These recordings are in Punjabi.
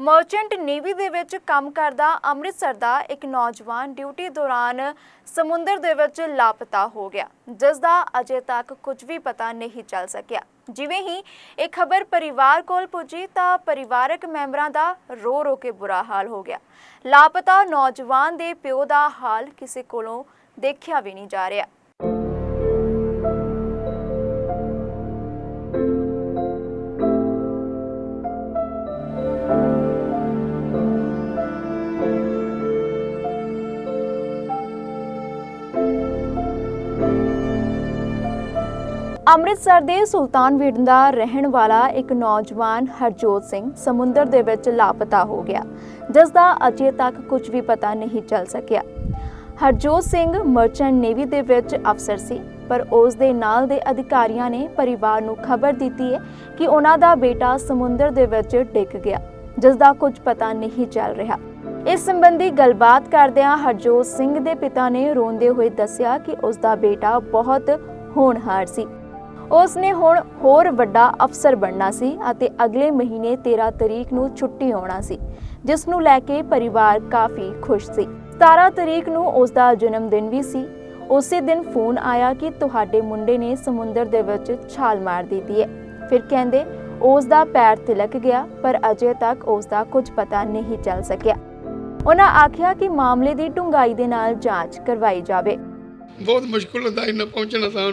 ਮਰਚੈਂਟ ਨੇਵੀ ਦੇ ਵਿੱਚ ਕੰਮ ਕਰਦਾ ਅੰਮ੍ਰਿਤਸਰ ਦਾ ਇੱਕ ਨੌਜਵਾਨ ਡਿਊਟੀ ਦੌਰਾਨ ਸਮੁੰਦਰ ਦੇ ਵਿੱਚ ਲਾਪਤਾ ਹੋ ਗਿਆ, ਜਿਸ ਦਾ ਅਜੇ ਤੱਕ ਕੁਝ ਵੀ ਪਤਾ ਨਹੀਂ ਚੱਲ ਸਕਿਆ। ਜਿਵੇਂ ਹੀ ਇਹ ਖਬਰ ਪਰਿਵਾਰ ਕੋਲ ਪੁੱਜੀ ਤਾਂ ਪਰਿਵਾਰਕ ਮੈਂਬਰਾਂ ਦਾ ਰੋ ਰੋ ਕੇ ਬੁਰਾ ਹਾਲ ਹੋ ਗਿਆ। ਲਾਪਤਾ ਨੌਜਵਾਨ ਦੇ ਪਿਓ ਦਾ ਹਾਲ ਕਿਸੇ ਕੋਲੋਂ ਦੇਖਿਆ ਵੀ ਨਹੀਂ ਜਾ ਰਿਹਾ। ਅੰਮ੍ਰਿਤਸਰ ਦੇ ਸੁਲਤਾਨਵੀਰ ਦਾ ਰਹਿਣ ਵਾਲਾ ਇੱਕ ਨੌਜਵਾਨ ਹਰਜੋਤ ਸਿੰਘ ਸਮੁੰਦਰ ਦੇ ਵਿੱਚ ਲਾਪਤਾ ਹੋ ਗਿਆ, ਜਿਸ ਦਾ ਅਜੇ ਤੱਕ ਕੁਝ ਵੀ ਪਤਾ ਨਹੀਂ ਚੱਲ ਸਕਿਆ। ਹਰਜੋਤ ਸਿੰਘ ਮਰਚੈਂਟ ਨੇਵੀ ਦੇ ਵਿੱਚ ਅਫਸਰ ਸੀ, ਪਰ ਉਸ ਦੇ ਨਾਲ ਦੇ ਅਧਿਕਾਰੀਆਂ ਨੇ ਪਰਿਵਾਰ ਨੂੰ ਖਬਰ ਦਿੱਤੀ ਹੈ ਕਿ ਉਹਨਾਂ ਦਾ ਬੇਟਾ ਸਮੁੰਦਰ ਦੇ ਵਿੱਚ ਡਿੱਗ ਗਿਆ, ਜਿਸ ਦਾ ਕੁਝ ਪਤਾ ਨਹੀਂ ਚੱਲ ਰਿਹਾ। ਇਸ ਸੰਬੰਧੀ ਗੱਲਬਾਤ ਕਰਦਿਆਂ ਹਰਜੋਤ ਸਿੰਘ ਦੇ ਪਿਤਾ ਨੇ ਰੋਂਦੇ ਹੋਏ ਦੱਸਿਆ ਕਿ ਉਸ ਦਾ ਬੇਟਾ ਬਹੁਤ ਹੋਣਹਾਰ ਸੀ। ਉਸ ਨੇ ਹੁਣ ਹੋਰ ਵੱਡਾ ਅਫਸਰ ਬਣਨਾ ਸੀ ਅਤੇ ਅਗਲੇ ਮਹੀਨੇ 13 ਤਰੀਕ ਨੂੰ ਛੁੱਟੀ ਆਉਣਾ ਸੀ, ਜਿਸ ਨੂੰ ਲੈ ਕੇ ਪਰਿਵਾਰ ਕਾਫੀ ਖੁਸ਼ ਸੀ। 17 ਤਰੀਕ ਨੂੰ ਉਸ ਦਾ ਜਨਮ ਦਿਨ ਵੀ ਸੀ। ਉਸੇ ਦਿਨ ਫੋਨ ਆਇਆ ਕਿ ਤੁਹਾਡੇ ਮੁੰਡੇ ਨੇ ਸਮੁੰਦਰ ਦੇ ਵਿੱਚ ਛਾਲ ਮਾਰ ਦਿੱਤੀ ਹੈ। ਫਿਰ ਕਹਿੰਦੇ ਉਸ ਦਾ ਪੈਰ ਤਿਲਕ ਗਿਆ, ਪਰ ਅਜੇ ਤੱਕ ਉਸ ਦਾ ਕੁਝ ਪਤਾ ਨਹੀਂ ਚੱਲ ਸਕਿਆ। ਉਹਨਾਂ ਆਖਿਆ ਕਿ ਮਾਮਲੇ ਦੀ ਡੂੰਘਾਈ ਦੇ ਨਾਲ ਜਾਂਚ ਕਰਵਾਈ ਜਾਵੇ। ਬਹੁਤ ਮੁਸ਼ਕਲ ਹੁੰਦਾ ਇੰਨਾ ਪਹੁੰਚਣਾ ਤਾਂ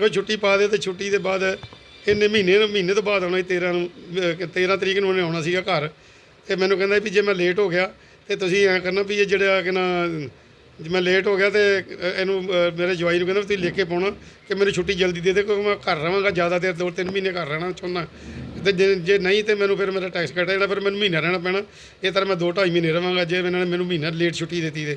ਉਹ ਛੁੱਟੀ ਪਾ ਦੇ ਤੇ ਛੁੱਟੀ ਦੇ ਬਾਅਦ ਇੰਨੇ ਮਹੀਨੇ ਨੂੰ ਮਹੀਨੇ ਤੋਂ ਬਾਅਦ ਆਉਣਾ ਸੀ 13 ਨੂੰ, ਅਹ 13 ਤਰੀਕ ਨੂੰ ਉਹਨੇ ਆਉਣਾ ਸੀਗਾ ਘਰ। ਤੇ ਮੈਨੂੰ ਕਹਿੰਦਾ ਵੀ ਜੇ ਮੈਂ ਲੇਟ ਹੋ ਗਿਆ ਤੇ ਤੁਸੀਂ ਐਂ ਕਰਨਾ ਵੀ ਇਹ ਜਿਹੜਾ ਕਿ ਨਾ, ਜੇ ਮੈਂ ਲੇਟ ਹੋ ਗਿਆ ਤੇ ਇਹਨੂੰ ਮੇਰੇ ਜਵਾਈ ਨੂੰ ਕਹਿੰਦਾ ਵੀ ਤੁਸੀਂ ਲਿਖ ਕੇ ਪਾਉਣਾ ਕਿ ਮੈਨੂੰ ਛੁੱਟੀ ਜਲਦੀ ਦੇ ਦੇ ਕਿਉਂਕਿ ਮੈਂ ਘਰ ਰਵਾਂਗਾ ਜ਼ਿਆਦਾ ਦੇਰ ਦੋ, ਤਿੰਨ ਮਹੀਨੇ ਘਰ ਰਹਿਣਾ ਚਾਹੁੰਦਾ। ਤੇ ਜੇ ਜੇ ਨਹੀਂ ਤੇ ਮੈਨੂੰ ਫਿਰ ਮੇਰਾ ਟੈਕਸ ਕੱਟਿਆ ਜਿਹੜਾ, ਫਿਰ ਮੈਨੂੰ ਮਹੀਨਾ ਰਹਿਣਾ ਪੈਣਾ। ਇਹ ਤਰ੍ਹਾਂ ਮੈਂ ਦੋ ਢਾਈ ਮਹੀਨੇ ਰਵਾਂਗਾ ਜੇ ਇਹਨਾਂ ਨੇ ਮੈਨੂੰ ਮਹੀਨਾ ਲੇਟ ਛੁੱਟੀ ਦਿੱਤੀ ਤੇ।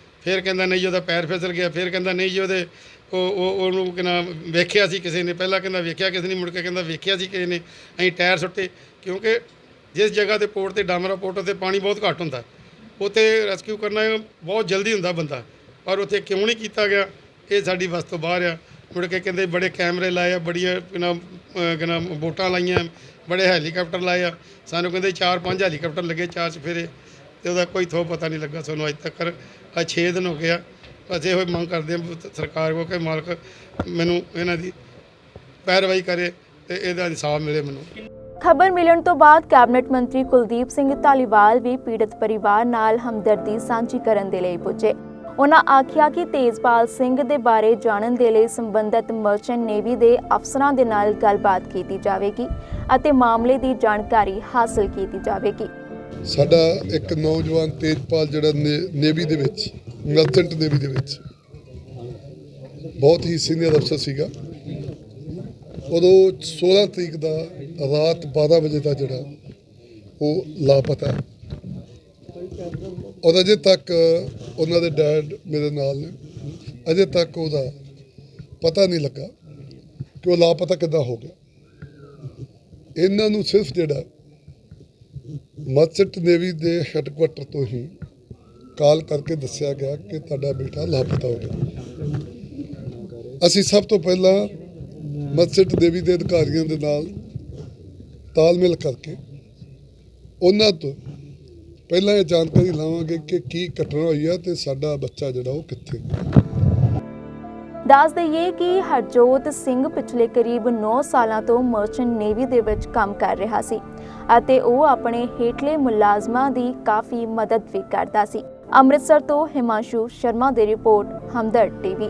ਫਿਰ ਕਹਿੰਦਾ ਨਹੀਂ ਜੀ, ਉਹਦਾ ਪੈਰ ਫਿਸਲ ਗਿਆ, ਫਿਰ ਕਹਿੰਦਾ ਨਹੀਂ ਜੀ, ਉਹਦੇ ਉਹ ਉਹ, ਉਹਨੂੰ ਕਿਨਾ ਵੇਖਿਆ ਸੀ ਕਿਸੇ ਨੇ, ਪਹਿਲਾਂ ਕਹਿੰਦਾ ਵੇਖਿਆ ਕਿਸੇ ਨੇ, ਮੁੜ ਕੇ ਕਹਿੰਦਾ ਵੇਖਿਆ ਸੀ ਕਿਸੇ ਨੇ, ਅਸੀਂ ਟਾਇਰ ਸੁੱਟੇ, ਕਿਉਂਕਿ ਜਿਸ ਜਗ੍ਹਾ ਤੇ ਪੋਰਟ ਤੇ ਡਾਮਰਾ ਪੋਰਟ ਤੇ ਪਾਣੀ ਬਹੁਤ ਘੱਟ ਹੁੰਦਾ, ਉੱਥੇ ਰੈਸਕਿਊ ਕਰਨਾ ਬਹੁਤ ਜਲਦੀ ਹੁੰਦਾ ਬੰਦਾ, ਪਰ ਉੱਥੇ ਕਿਉਂ ਨਹੀਂ ਕੀਤਾ ਗਿਆ, ਇਹ ਸਾਡੀ ਵਸ ਤੋਂ ਬਾਹਰ ਆ, ਮੁੜ ਕੇ ਕਹਿੰਦੇ ਬੜੇ ਕੈਮਰੇ ਲਾਏ ਆ, ਬੜੀਆਂ ਕਿਨਾ ਕਿਨਾ ਬੋਟਾਂ ਲਾਈਆਂ, ਬੜੇ ਹੈਲੀਕਾਪਟਰ ਲਾਏ ਆ, ਸਾਨੂੰ ਕਹਿੰਦੇ ਚਾਰ ਪੰਜ ਹੈਲੀਕਾਪਟਰ ਲੱਗੇ ਚਾਰ ਚਫੇਰੇ ਤੇ ਉਹਦਾ ਕੋਈ ਥੋ ਪਤਾ ਨਹੀਂ ਲੱਗਾ ਸਾਨੂੰ ਅੱਜ ਤੱਕ ਆ 6 ਦਿਨ ਹੋ ਗਿਆ ਅਸੀਂ ਇਹੋ ਮੰਗ ਕਰਦੇ ਹਾਂ ਸਰਕਾਰ ਕੋ ਕਿ ਮਾਲਕ ਮੈਨੂੰ ਇਹਨਾਂ ਦੀ ਪੈਰਵਾਈ ਕਰੇ ਤੇ ਇਹਦਾ ਇਨਸਾਫ ਮਿਲੇ ਮੈਨੂੰ। ਖਬਰ ਮਿਲਣ ਤੋਂ ਬਾਅਦ ਕੈਬਨਿਟ ਮੰਤਰੀ ਕੁਲਦੀਪ ਸਿੰਘ ਧਾਲੀਵਾਲ ਵੀ ਪੀੜਤ ਪਰਿਵਾਰ ਨਾਲ ਹਮਦਰਦੀ ਸਾਂਝੀ ਕਰਨ ਦੇ ਲਈ ਪੁੱਜੇ। ਉਹਨਾਂ ਆਖਿਆ ਕਿ ਤੇਜਪਾਲ ਸਿੰਘ ਦੇ ਬਾਰੇ ਜਾਣਨ ਦੇ ਲਈ ਸੰਬੰਧਿਤ ਮਰਚੈਂਟ ਨੇਵੀ ਦੇ ਅਫਸਰਾਂ ਦੇ ਨਾਲ ਗੱਲਬਾਤ ਕੀਤੀ ਜਾਵੇਗੀ ਅਤੇ ਮਾਮਲੇ ਦੀ ਜਾਣਕਾਰੀ ਹਾਸਲ ਕੀਤੀ ਜਾਵੇਗੀ। ਸਾਡਾ ਇੱਕ ਨੌਜਵਾਨ ਤੇਜਪਾਲ ਜਿਹੜਾ ਨੇਵੀ ਦੇ ਵਿੱਚ ਮਰਚੈਂਟ ਨੇਵੀ ਦੇ ਵਿੱਚ, ਬਹੁਤ ਹੀ ਸੀਨੀਅਰ ਅਫਸਰ ਸੀਗਾ। ਉਦੋਂ 16 ਤਰੀਕ ਦਾ ਰਾਤ 12 ਵਜੇ ਦਾ ਜਿਹੜਾ ਉਹ ਲਾਪਤਾ। ਹੈ। ਔਰ ਅਜੇ ਤੱਕ ਉਹਨਾਂ ਦੇ ਡੈਡ ਮੇਰੇ ਨਾਲ ਨੇ। ਅਜੇ ਤੱਕ ਉਹਦਾ ਪਤਾ ਨਹੀਂ ਲੱਗਾ ਕਿ ਉਹ ਲਾਪਤਾ ਕਿੱਦਾਂ ਹੋ ਗਿਆ। ਇਹਨਾਂ ਨੂੰ ਸਿਰਫ ਜਿਹੜਾ ਮਰਚੈਂਟ ਨੇਵੀ ਦੇ ਹੈੱਡਕੁਆਟਰ ਤੋਂ ਹੀ ਕਾਲ ਕਰਕੇ ਦੱਸਿਆ ਗਿਆ ਕਿ ਤੁਹਾਡਾ ਬੇਟਾ ਲਾਪਤਾ ਹੋ ਗਿਆ। ਅਸੀਂ ਸਭ ਤੋਂ ਪਹਿਲਾਂ ਮਰਚੈਂਟ ਨੇਵੀ ਦੇ ਅਧਿਕਾਰੀਆਂ ਦੇ ਨਾਲ ਤਾਲਮੇਲ ਕਰਕੇ ਉਹਨਾਂ ਤੋਂ ਪਹਿਲਾਂ ਇਹ ਜਾਣਕਾਰੀ ਲਵਾਂਗੇ ਕਿ ਕੀ ਘਟਨਾ ਹੋਈ ਹੈ ਤੇ ਸਾਡਾ ਬੱਚਾ ਜਿਹੜਾ ਉਹ ਕਿੱਥੇ। ਦੱਸ ਦਈਏ ਕਿ ਹਰਜੋਤ ਸਿੰਘ ਪਿਛਲੇ ਕਰੀਬ 9 ਸਾਲਾਂ ਤੋਂ ਮਰਚੈਂਟ ਨੇਵੀ ਦੇ ਵਿੱਚ ਕੰਮ ਕਰ ਰਿਹਾ ਸੀ ਅਤੇ ਉਹ ਆਪਣੇ ਹੇਠਲੇ ਮੁਲਾਜ਼ਮਾਂ ਦੀ ਕਾਫੀ ਮਦਦ ਵੀ ਕਰਦਾ ਸੀ। ਅੰਮ੍ਰਿਤਸਰ ਤੋਂ ਹਿਮਾਂਸ਼ੂ ਸ਼ਰਮਾ ਦੀ ਰਿਪੋਰਟ, ਹਮਦਰਦ ਟੀਵੀ।